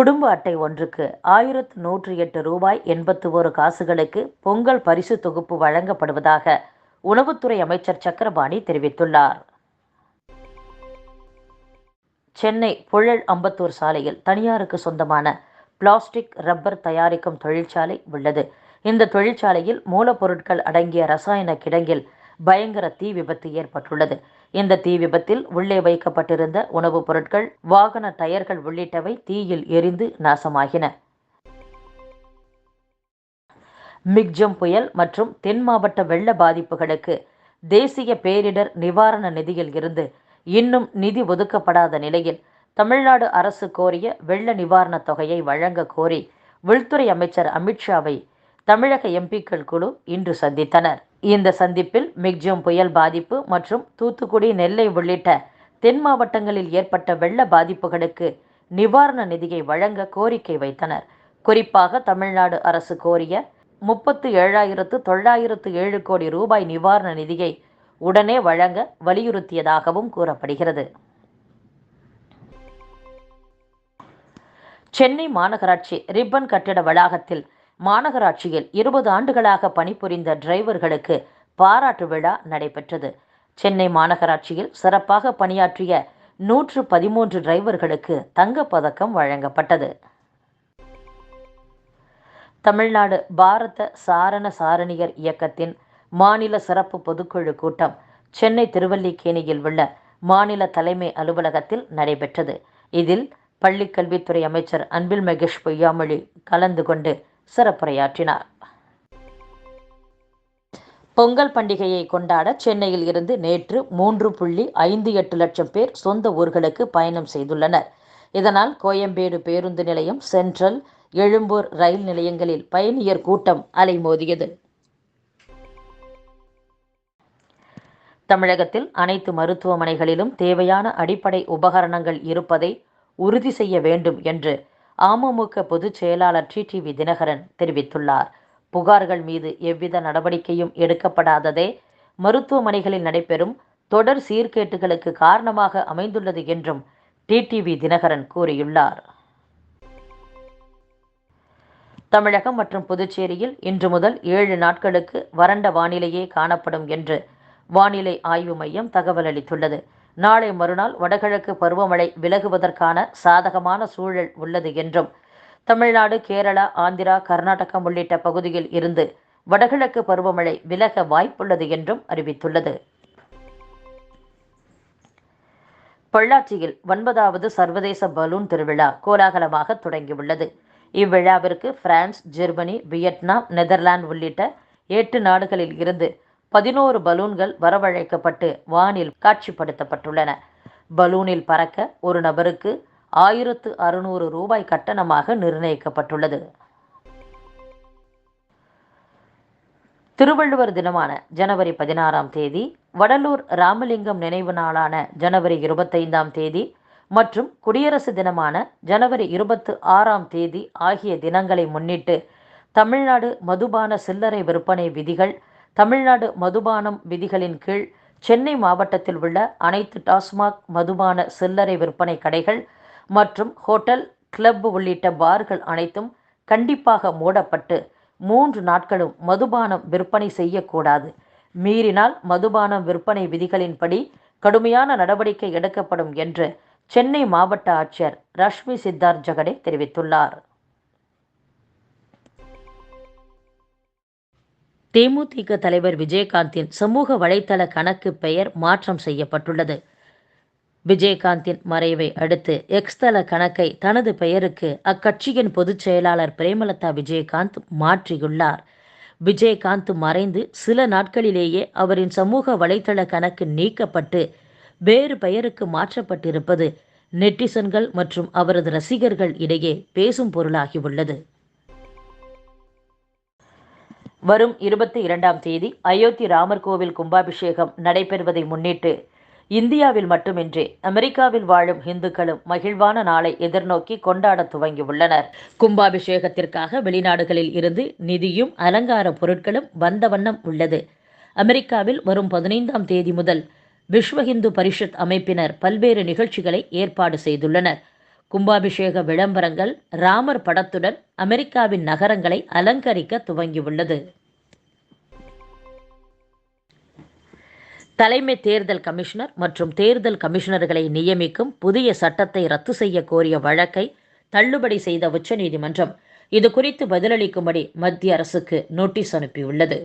குடும்ப அட்டை ஒன்றுக்கு ஆயிரத்து நூற்றி எட்டு ரூபாய் எண்பத்து ஒரு காசுகளுக்கு பொங்கல் பரிசு தொகுப்பு வழங்கப்படுவதாக உணவுத்துறை அமைச்சர் சக்கரபாணி தெரிவித்துள்ளார். சென்னை புழல் அம்பத்தூர் சாலையில் தனியாருக்கு சொந்தமான பிளாஸ்டிக் ரப்பர் தயாரிக்கும் தொழிற்சாலை உள்ளது. இந்த தொழிற்சாலையில் மூலப்பொருட்கள் அடங்கிய ரசாயன கிடங்கில் பயங்கர தீ விபத்து ஏற்பட்டுள்ளது. இந்த தீ விபத்தில் உள்ளே வைக்கப்பட்டிருந்த உணவுப் பொருட்கள் வாகன டயர்கள் உள்ளிட்டவை தீயில் எரிந்து நாசமாகின. மிக்ஜம் புயல் மற்றும் தென் மாவட்ட வெள்ள பாதிப்புகளுக்கு தேசிய பேரிடர் நிவாரண நிதியில் இருந்து இன்னும் நிதி ஒதுக்கப்படாத நிலையில் தமிழ்நாடு அரசு கோரிய வெள்ள நிவாரணத் தொகையை வழங்க கோரி உள்துறை அமைச்சர் அமித்ஷாவை தமிழக எம்பிக்கள் குழு இன்று சந்தித்தனர். இந்த சந்திப்பில் மிக்ஜோம் புயல் பாதிப்பு மற்றும் தூத்துக்குடி நெல்லை உள்ளிட்ட தென் மாவட்டங்களில் ஏற்பட்ட வெள்ள பாதிப்புகளுக்கு நிவாரண நிதியை வழங்க கோரிக்கை வைத்தனர். குறிப்பாக தமிழ்நாடு அரசு கோரிய முப்பத்து ஏழாயிரத்து தொள்ளாயிரத்து ஏழு கோடி ரூபாய் நிவாரண நிதியை உடனே வழங்க வலியுறுத்தியதாகவும் கூறப்படுகிறது. சென்னை மாநகராட்சி ரிப்பன் கட்டிட வளாகத்தில் மாநகராட்சியில் இருபது ஆண்டுகளாக பணிபுரிந்த டிரைவர்களுக்கு பாராட்டு விழா நடைபெற்றது. சென்னை மாநகராட்சியில் சிறப்பாக பணியாற்றிய நூற்று பதிமூன்று டிரைவர்களுக்கு தங்கப்பதக்கம் வழங்கப்பட்டது. தமிழ்நாடு பாரத சாரண சாரணியர் இயக்கத்தின் மாநில சிறப்பு பொதுக்குழு கூட்டம் சென்னை திருவல்லிக்கேணியில் உள்ள மாநில தலைமை அலுவலகத்தில் நடைபெற்றது. இதில் பள்ளிக்கல்வித்துறை அமைச்சர் அன்பில் மகேஷ் பொய்யாமொழி கலந்து கொண்டு சிறப்புரையாற்றினார். பொங்கல் பண்டிகையை கொண்டாட சென்னையில் இருந்து நேற்று மூன்று புள்ளி ஐந்து எட்டு லட்சம் பேர் சொந்த ஊர்களுக்கு பயணம் செய்துள்ளனர். இதனால் கோயம்பேடு பேருந்து நிலையம் சென்ட்ரல் எழும்பூர் ரயில் நிலையங்களில் பயணியர் கூட்டம் அலைமோதியது. தமிழகத்தில் அனைத்து மருத்துவமனைகளிலும் தேவையான அடிப்படை உபகரணங்கள் இருப்பதை உறுதி செய்ய வேண்டும் என்று அமமுக பொதுச் செயலாளர் டிடிவி தினகரன் தெரிவித்துள்ளார். புகார்கள் மீது எவ்வித நடவடிக்கையும் எடுக்கப்படாததே மருத்துவமனைகளில் நடைபெறும் தொடர் சீர்கேட்டுகளுக்கு காரணமாக அமைந்துள்ளது என்றும் டிடிவி தினகரன் கூறியுள்ளார். தமிழகம் மற்றும் புதுச்சேரியில் இன்று முதல் ஏழு நாட்களுக்கு வறண்ட வானிலையே காணப்படும் என்று வானிலை ஆய்வு மையம் தகவல் அளித்துள்ளது. நாளை மறுநாள் வடகிழக்கு பருவமழை விலகுவதற்கான சாதகமான சூழல் உள்ளது என்றும் தமிழ்நாடு கேரளா ஆந்திரா கர்நாடகம் உள்ளிட்ட பகுதியில் இருந்து வடகிழக்கு பருவமழை விலக வாய்ப்புள்ளது என்றும் அறிவித்துள்ளது. பொள்ளாச்சியில் ஒன்பதாவது சர்வதேச பலூன் திருவிழா கோலாகலமாக தொடங்கியுள்ளது. இவ்விழாவிற்கு பிரான்ஸ் ஜெர்மனி வியட்நாம் நெதர்லாந்து உள்ளிட்ட எட்டு நாடுகளில் இருந்து பதினோரு பலூன்கள் வரவழைக்கப்பட்டு வானில் காட்சிப்படுத்தப்பட்டுள்ளன. பலூனில் பறக்க ஒரு நபருக்கு ஆயிரத்து அறுநூறு ரூபாய் கட்டணமாக நிர்ணயிக்கப்பட்டுள்ளது. திருவள்ளுவர் தினமான ஜனவரி பதினாறாம் தேதி வடலூர் ராமலிங்கம் நினைவு நாளான ஜனவரி இருபத்தைந்தாம் தேதி மற்றும் குடியரசு தினமான ஜனவரி இருபத்து ஆறாம் தேதி ஆகிய தினங்களை முன்னிட்டு தமிழ்நாடு மதுபான சில்லறை விற்பனை விதிகள் தமிழ்நாடு மதுபானம் விதிகளின் கீழ் சென்னை மாவட்டத்தில் உள்ள அனைத்து டாஸ்மாக் மதுபான சில்லறை விற்பனை கடைகள் மற்றும் ஹோட்டல் கிளப் உள்ளிட்ட பார்கள் அனைத்தும் கண்டிப்பாக மூடப்பட்டு மூன்று நாட்களும் மதுபானம் விற்பனை செய்யக்கூடாது. மீறினால் மதுபானம் விற்பனை விதிகளின்படி கடுமையான நடவடிக்கை எடுக்கப்படும் என்று சென்னை மாவட்ட ஆட்சியர் ரஷ்மி சித்தார்த் ஜகடே தெரிவித்துள்ளார். தேமுதிக தலைவர் விஜயகாந்தின் சமூக வலைத்தள கணக்கு பெயர் மாற்றம் செய்யப்பட்டுள்ளது. விஜயகாந்தின் மறைவை அடுத்து எக்ஸ் தள கணக்கை தனது பெயருக்கு அக்கட்சியின் பொதுச் செயலாளர் பிரேமலதா விஜயகாந்த் மாற்றியுள்ளார். விஜயகாந்த் மறைந்து சில நாட்களிலேயே அவரின் சமூக வலைத்தள கணக்கு நீக்கப்பட்டு வேறு பெயருக்கு மாற்றப்பட்டிருப்பது நெட்டிசன்கள் மற்றும் அவரது ரசிகர்கள் இடையே பேசும் பொருளாகியுள்ளது. வரும் இருபத்தி இரண்டாம் தேதி அயோத்தி ராமர் கோவில் கும்பாபிஷேகம் நடைபெறுவதை முன்னிட்டு இந்தியாவில் மட்டுமின்றி அமெரிக்காவில் வாழும் இந்துக்களும் மகிழ்வான நாளை எதிர்நோக்கி கொண்டாட துவங்கியுள்ளனர். கும்பாபிஷேகத்திற்காக வெளிநாடுகளில் இருந்து நிதியும் அலங்கார பொருட்களும் வந்த வண்ணம் உள்ளது. அமெரிக்காவில் வரும் பதினைந்தாம் தேதி முதல் விஸ்வ இந்து பரிஷத் அமைப்பினர் பல்வேறு நிகழ்ச்சிகளை ஏற்பாடு செய்துள்ளனர். கும்பாபிஷேக விளம்பரங்கள் ராமர் படத்துடன் அமெரிக்காவின் நகரங்களை அலங்கரிக்க துவங்கியுள்ளது. தலைமை தேர்தல் கமிஷனர் மற்றும் தேர்தல் கமிஷனர்களை நியமிக்கும் புதிய சட்டத்தை ரத்து செய்ய கோரிய வழக்கை தள்ளுபடி செய்த உச்சநீதிமன்றம் இது குறித்து பதிலளிக்கும்படி மத்திய அரசுக்கு நோட்டீஸ் அனுப்பியுள்ளது.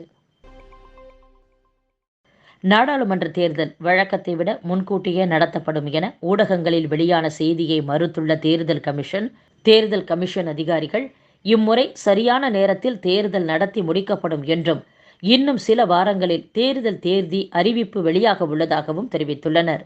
நாடாளுமன்ற தேர்தல் வழக்கத்தை விட முன்கூட்டியே நடத்தப்படும் என ஊடகங்களில் வெளியான செய்தியை மறுத்துள்ள தேர்தல் கமிஷன் தேர்தல் கமிஷன் அதிகாரிகள் இம்முறை சரியான நேரத்தில் தேர்தல் நடத்தி முடிக்கப்படும் என்றும் இன்னும் சில வாரங்களில் தேர்தல் தேர்தி அறிவிப்பு வெளியாக உள்ளதாகவும் தெரிவித்துள்ளனர்.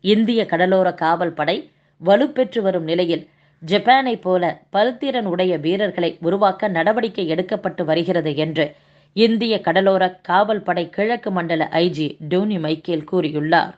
இந்திய கடலோர காவல் படை வலுப்பெற்று வரும் நிலையில் ஜப்பானை போல பல்திறன் உடைய வீரர்களை உருவாக்க நடவடிக்கை எடுக்கப்பட்டு வருகிறது என்று இந்திய கடலோர காவல் படை கிழக்கு மண்டல ஐஜி டோனி மைக்கேல் கூறியுள்ளார்.